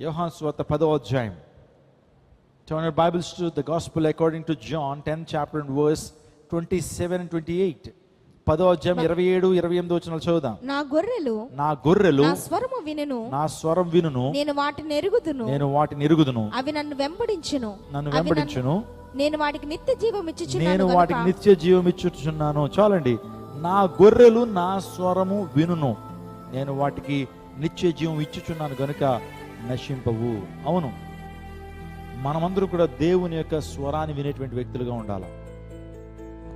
యోహాన్ స్వాత పదో అధ్యాయం. Turn your Bibles to the Gospel according to John, 10th chapter and verse 27 and 28. పదో అధ్యాయం ఇరవై ఏడు ఇరవై ఎనిమిది వచ్చిన చదువుదాం. నా గొర్రెలు నా గొర్రెలు నా స్వరము వినును. నా స్వరం వినును. నేను వాటిని ఎరుగుదును. నేను వాటిని ఎరుగుదును. అవి నన్ను వెంబడించును. నన్ను వెంబడించును. నేను వాటికి నిత్య జీవం నేను ఇచ్చుచున్నాను వాటికి గనుక నిత్య జీవం ఇచ్చుచున్నాను. చాలండి. నా గొర్రెలు నా స్వరము వినును. నేను వాటికి నిత్య జీవం ఇచ్చుచున్నాను గనుక నశింపవు. అవును. మనమందరూ కూడా దేవుని యొక్క స్వరాన్ని వినేటువంటి వ్యక్తులుగా ఉండాలి.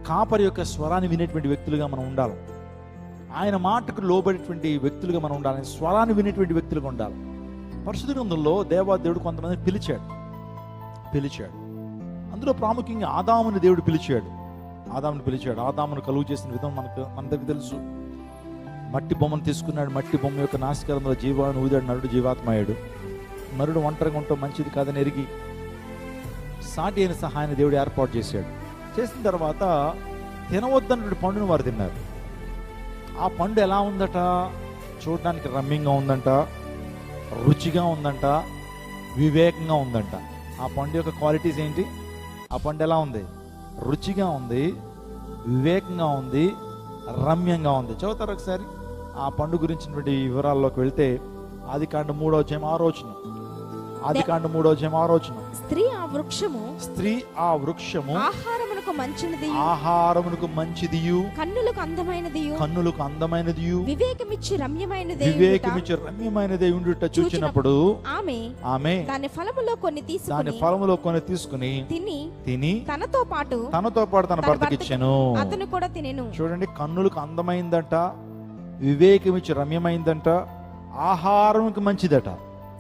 కాపరి యొక్క స్వరాన్ని వినేటువంటి వ్యక్తులుగా మనం ఉండాలి. ఆయన మాటకు లోబడేటువంటి వ్యక్తులుగా మనం ఉండాలి. స్వరాన్ని వినేటువంటి వ్యక్తులుగా ఉండాలి. పరిశుద్ధ గ్రంథంలో దేవాదేవుడు కొంతమంది పిలిచాడు. పిలిచాడు. అందులో ప్రాముఖ్యంగా ఆదాముని దేవుడు పిలిచాడు. ఆదాముని పిలిచాడు. ఆదామును కలుగు చేసిన విధం మనకు మన దగ్గర తెలుసు. మట్టి బొమ్మను తీసుకున్నాడు. మట్టి బొమ్మ యొక్క నాశకరంలో జీవాన్ని ఊదాడు. నరుడు జీవాత్మయ్యాడు. నరుడు ఒంటరిగా ఉండటం మంచిది కాదని ఎరిగి సాటి అయిన సహాయాన్ని దేవుడు ఏర్పాటు చేశాడు. చేసిన తర్వాత తినవద్దన్నటువంటి పండును వారు తిన్నారు. ఆ పండు ఎలా ఉందట? చూడడానికి రమ్యంగా ఉందంట రుచిగా ఉందంట వివేకంగా ఉందంట. ఆ పండు యొక్క క్వాలిటీస్ ఏంటి? ఆ పండు ఎలా ఉంది? రుచిగా ఉంది వివేకంగా ఉంది రమ్యంగా ఉంది. చదువుతారు ఒకసారి? ఆ పండు గురించినటువంటి వివరాల్లోకి వెళ్తే ఆది కాండ మూడో అధ్యాయం ఆరో వచనం. ఆది కాండ మూడో అధ్యాయం ఆరో వచనం. స్త్రీ ఆ వృక్షము స్త్రీ ఆ వృక్షము ఆహారమునకు మంచినది. ఆహారమునకు మంచిదియు కన్నులకు అందమైనది కన్నులకు అందమైనదియు వివేకమిచ్చి రమ్యమైనది వివేకమిచ్చే రమ్యమైనది ఉండుట చూచినప్పుడు ఆమె ఆమె దాని ఫలములో కొన్ని దాని తీసుకుని ఫలములో కొని తీసుకుని తిని తిని తనతో పాటు తనతో పాటు తన భర్తకి ఇచ్చాను అతను కూడా తినెను. చూడండి కన్నులకు అందమైందంట. వివేకమిచ్చి రమ్యమైందంట ఆహారంకి మంచిదట.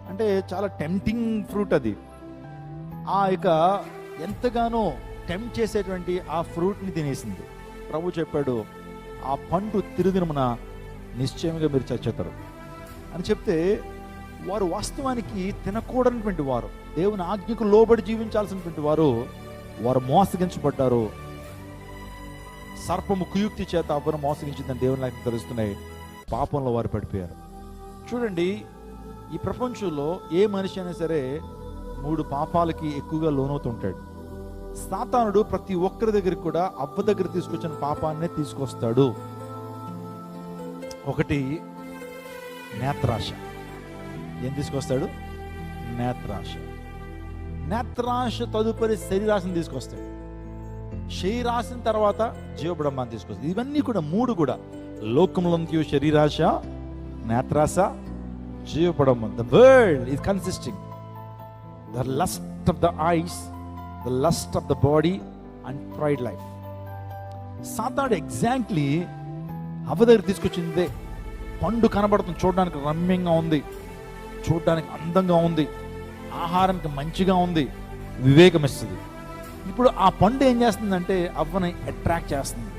అంటే చాలా టెంప్టింగ్ ఫ్రూట్ అది. ఆ ఇక ఎంతగానో టెంప్ట్ చేసేటువంటి ఆ ఫ్రూట్ని తినేసింది. ప్రభు చెప్పాడు ఆ పండు తిరుదినమున నిశ్చయంగా మీరు చచ్చేతారు అని చెప్తే వారు వాస్తవానికి తినకూడనటువంటి వారు దేవుని ఆజ్ఞకు లోబడి జీవించాల్సినటువంటి వారు వారు మోసగించబడ్డారు. సర్పము కుయుక్తి చేత అవ్వను మోసగించిందని దేవుని నాకు తెలుస్తున్నాయి. పాపంలో వారు పడిపోయారు. చూడండి ఈ ప్రపంచంలో ఏ మనిషి అయినా సరే మూడు పాపాలకి ఎక్కువగా లోనవుతుంటాడు. సాతానుడు ప్రతి ఒక్కరి దగ్గరికి కూడా అవ్వ దగ్గర తీసుకొచ్చిన పాపాన్నే తీసుకొస్తాడు. ఒకటి నేత్రాశ. ఏం తీసుకొస్తాడు? నేత్రాశ. నేత్రాశ తదుపరి శరీరాశను తీసుకొస్తాడు. శరీరాశన తర్వాత జీవబ్రహ్మాన్ని తీసుకొస్తుంది ఇవన్నీ కూడా మూడు కూడా. లోకంలోనికి శరీరాశ నేత్రాశ జీవపడము. The world is consisting the lust of the eyes the lust of the body and pride life సాతాడు exactly అవ్వ దగ్గర తీసుకొచ్చిందే. పండు కనబడుతుంది. చూడడానికి రమ్యంగా ఉంది. చూడడానికి అందంగా ఉంది. ఆహారానికి మంచిగా ఉంది. వివేకం ఇస్తుంది. ఇప్పుడు ఆ పండు ఏం చేస్తుందంటే అవ్వని అట్రాక్ట్ చేస్తుంది.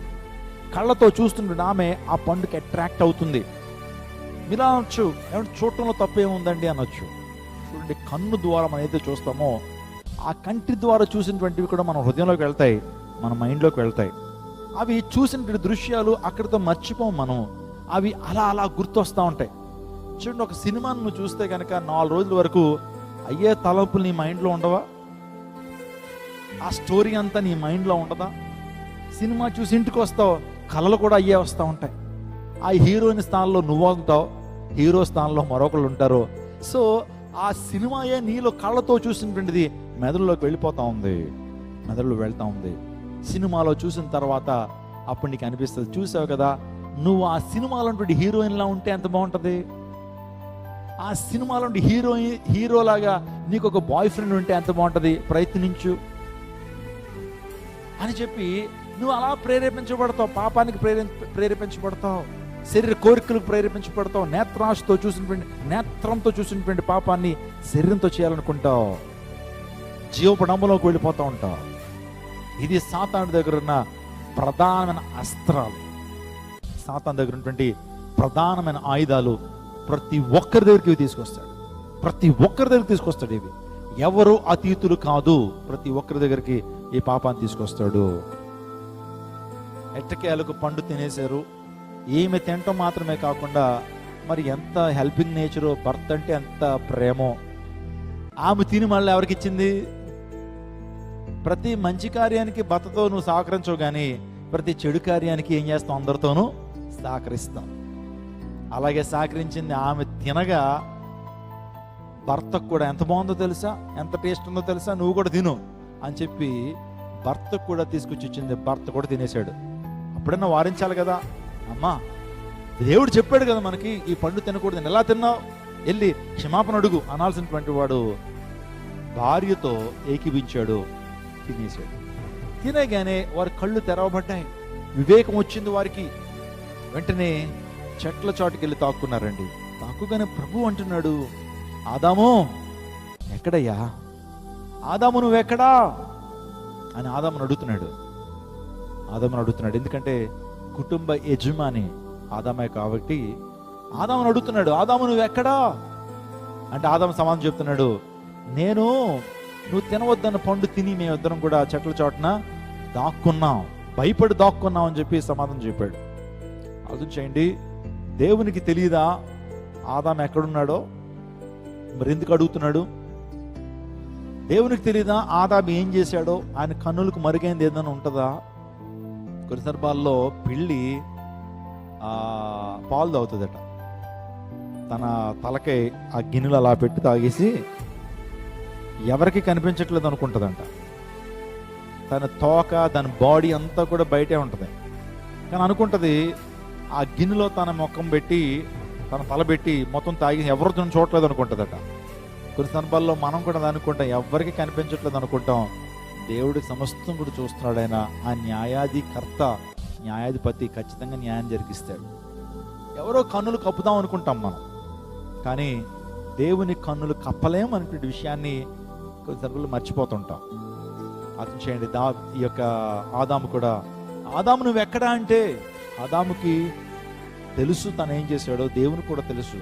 కళ్ళతో చూస్తుంటే ఆమె ఆ పండుకి అట్రాక్ట్ అవుతుంది. మీరు అనొచ్చు ఏమంటే చూడటంలో తప్పేముందండి అనొచ్చు. చూడండి కన్ను ద్వారా మనం ఏదైతే చూస్తామో ఆ కంటి ద్వారా చూసినటువంటివి కూడా మన హృదయంలోకి వెళ్తాయి మన మైండ్లోకి వెళ్తాయి. అవి చూసినటువంటి దృశ్యాలు అక్కడితో మర్చిపోం మనం. అవి అలా అలా గుర్తొస్తూ ఉంటాయి. చూడండి ఒక సినిమాను నువ్వు చూస్తే కనుక నాలుగు రోజుల వరకు అయ్యే తలంపులు నీ మైండ్లో ఉండవా? ఆ స్టోరీ అంతా నీ మైండ్లో ఉండదా? సినిమా చూసి ఇంటికి వస్తావు? కళలు కూడా అయ్యే వస్తూ ఉంటాయి. ఆ హీరోయిన్ స్థానంలో నువ్వు అవుతావు హీరో స్థానంలో మరొకళ్ళు ఉంటారు. సో ఆ సినిమాయే నీలో కళ్ళతో చూసినటువంటిది మెదడులోకి వెళ్ళిపోతా ఉంది. మెదడులో వెళ్తూ ఉంది. సినిమాలో చూసిన తర్వాత అప్పుడు నీకు అనిపిస్తుంది చూసావు కదా నువ్వు ఆ సినిమాలో హీరోయిన్లా ఉంటే ఎంత బాగుంటుంది? ఆ సినిమాలో హీరోయిన్ హీరోలాగా నీకు ఒక బాయ్ ఫ్రెండ్ ఉంటే ఎంత బాగుంటుంది? ప్రయత్నించు. అని చెప్పి నువ్వు అలా ప్రేరేపించబడతావు పాపానికి ప్రేరే ప్రేరేపించబడతావు శరీర కోరికలకు ప్రేరేపించబడతావు నేత్రాశతో చూసినటువంటి నేత్రంతో చూసినటువంటి పాపాన్ని శరీరంతో చేయాలనుకుంటావు. జీవపడంబలోకి వెళ్ళిపోతూ ఉంటావు. ఇది సాతాను దగ్గర ఉన్న ప్రధానమైన అస్త్రాలు. సాతాన్ దగ్గర ఉన్నటువంటి ప్రధానమైన ఆయుధాలు ప్రతి ఒక్కరి దగ్గరికి ఇవి తీసుకొస్తాడు. ప్రతి ఒక్కరి దగ్గరికి తీసుకొస్తాడు ఇవి. ఎవరు అతీతులు కాదు ప్రతి ఒక్కరి దగ్గరికి ఈ పాపాన్ని తీసుకొస్తాడు. ఎట్టకేలకు పండు తినేశారు? ఈమె తినటం మాత్రమే కాకుండా మరి ఎంత హెల్పింగ్ నేచరు భర్త అంటే ఎంత ప్రేమో. ఆమె తిని మళ్ళీ ఎవరికి ఇచ్చింది? ప్రతి మంచి కార్యానికి భర్తతో నువ్వు సహకరించవు కానీ ప్రతి చెడు కార్యానికి ఏం చేస్తావు అందరితోనూ? సహకరిస్తాం. అలాగే సహకరించింది ఆమె తినగా భర్తకు కూడా ఎంత బాగుందో తెలుసా? ఎంత టేస్ట్ ఉందో తెలుసా? నువ్వు కూడా తిను అని చెప్పి భర్తకు కూడా తీసుకొచ్చి ఇచ్చింది. భర్త కూడా తినేశాడు. అప్పుడన్నా వారించాలి కదా? అమ్మా దేవుడు చెప్పాడు కదా మనకి ఈ పండు తినకూడదు. నేను ఎలా తిన్నావు వెళ్ళి క్షమాపణ అడుగు. అనాల్సినటువంటి వాడు భార్యతో ఏకీభించాడు తినేశాడు. తినగానే వారి కళ్ళు తెరవబడ్డాయి. వివేకం వచ్చింది వారికి. వెంటనే చెట్ల చాటుకి వెళ్ళి తాక్కున్నారండి. తాకుగానే ప్రభు అంటున్నాడు ఆదాము ఎక్కడయ్యా? ఆదాము నువ్వెక్కడా? అని ఆదామును అడుగుతున్నాడు. ఆదామును అడుగుతున్నాడు. ఎందుకంటే కుటుంబ యజమాని ఆదామే కాబట్టి ఆదామును అడుగుతున్నాడు ఆదాము నువ్వెక్కడా అంటే ఆదాము సమాధానం చెప్తున్నాడు నేను నువ్వు తినవద్దన్న పండు తిని మేమిద్దరం కూడా చెట్ల చోటన దాక్కున్నాం. భయపడి దాక్కున్నాం అని చెప్పి సమాధానం చెప్పాడు. ఆలోచించేయండి దేవునికి తెలియదా ఆదాం ఎక్కడున్నాడో? మరి ఎందుకు అడుగుతున్నాడు? దేవునికి తెలియదా ఆదాం ఏం చేశాడో? ఆయన కన్నులకు మరుగైంది ఏదైనా ఉంటుందా? కొన్ని సందర్భాల్లో పిల్లి పాలు తాగుతుందట. తన తలకై ఆ గిన్నెలు అలా పెట్టి తాగేసి ఎవరికి కనిపించట్లేదు అనుకుంటుందంట. తన తోక దాని బాడీ అంతా కూడా బయటే ఉంటుంది. కానీ అనుకుంటుంది ఆ గిన్నెలో తన ముఖం పెట్టి తన తల పెట్టి మొత్తం తాగి ఎవరు తను అనుకుంటుందట. కొన్ని సందర్భాల్లో మనం కూడా అనుకుంటాం ఎవరికి కనిపించట్లేదు అనుకుంటాం. దేవుడు సమస్తం కూడా చూస్తున్నాడు. ఆయన ఆ న్యాయాధికర్త న్యాయాధిపతి ఖచ్చితంగా న్యాయం జరిగిస్తాడు. ఎవరో కన్నులు కప్పుదాం అనుకుంటాం మనం. కానీ దేవుని కన్నులు కప్పలేం అనేటువంటి విషయాన్ని కొన్ని మర్చిపోతుంటాం. అర్థం చేయండి. దా ఈ యొక్క ఆదాము కూడా ఆదాము నువ్వు ఎక్కడా? అంటే ఆదాముకి తెలుసు తను ఏం చేశాడో దేవునికి కూడా తెలుసు.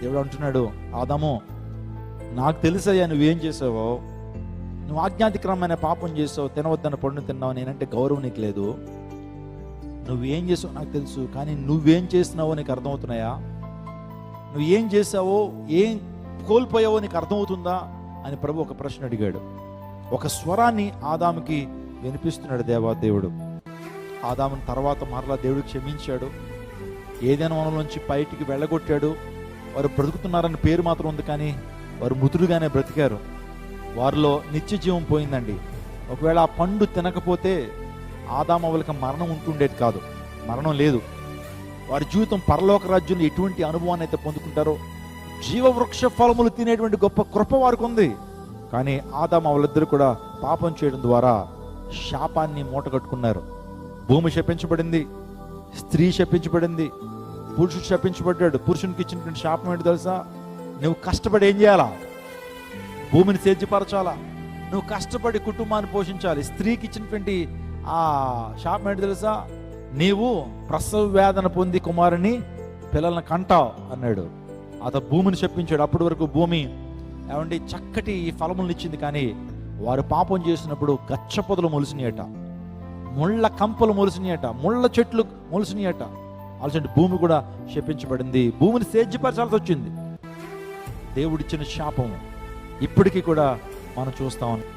దేవుడు అంటున్నాడు ఆదాము నాకు తెలుసయ్యా నువ్వేం చేసావో నువ్వు ఆజ్ఞాతిక్రమమైన పాపం చేసావు తినవద్దని పండు తిన్నావు నేనంటే గౌరవం నీకు లేదు. నువ్వేం చేసావు నాకు తెలుసు కానీ నువ్వేం చేసినావో నీకు అర్థమవుతున్నాయా? నువ్వు ఏం చేసావో ఏం కోల్పోయావో నీకు అర్థమవుతుందా? అని ప్రభు ఒక ప్రశ్న అడిగాడు. ఒక స్వరాన్ని ఆదాముకి వినిపిస్తున్నాడు దేవాదేవుడు ఆదాముని తర్వాత మరలా దేవుడు క్షమించాడు. ఏదైనా వనంలోంచి బయటికి వెళ్ళగొట్టాడు. వారు బ్రతుకుతున్నారని పేరు మాత్రం ఉంది కానీ వారు మృతులుగానే బ్రతికారు. వారిలో నిత్య జీవం పోయిందండి. ఒకవేళ ఆ పండు తినకపోతే ఆదామవులకి మరణం ఉంటుండేది కాదు. మరణం లేదు. వారి జీవితం పరలోక రాజ్యంలో ఎటువంటి అనుభవాన్ని అయితే పొందుకుంటారో జీవవృక్ష ఫలములు తినేటువంటి గొప్ప కృప వారికి ఉంది. కానీ ఆదామ వాళ్ళిద్దరు కూడా పాపం చేయడం ద్వారా శాపాన్ని మూటగట్టుకున్నారు. భూమి శపించబడింది స్త్రీ శపించబడింది పురుషుడు శపించబడ్డాడు. పురుషునికి ఇచ్చినటువంటి శాపం ఏంటి తెలుసా? నువ్వు కష్టపడి ఏం చేయాలా? భూమిని సేద్యపరచాలా? నువ్వు కష్టపడి కుటుంబాన్ని పోషించాలి. స్త్రీకి ఇచ్చినటువంటి ఆ షాప్ ఏంటి తెలుసా? నీవు ప్రసవ వేదన పొంది కుమారుని పిల్లల్ని కంటావు అన్నాడు. అత భూమిని చెప్పించాడు అప్పటి వరకు భూమి ఏమండి చక్కటి ఈ ఫలములను ఇచ్చింది కానీ వారు పాపం చేసినప్పుడు గచ్చ పొదలు మొలిసినాయట. ముళ్ళ కంపలు మొలిసినాయట. ముళ్ళ చెట్లు మొలిసినాయట. ఆలోచండి భూమి కూడా శపించబడింది. భూమిని సేద్యపరచాల్సి వచ్చింది. దేవుడిచ్చిన శాపము. ఇప్పటికీ కూడా మనం చూస్తా ఉన్నాం.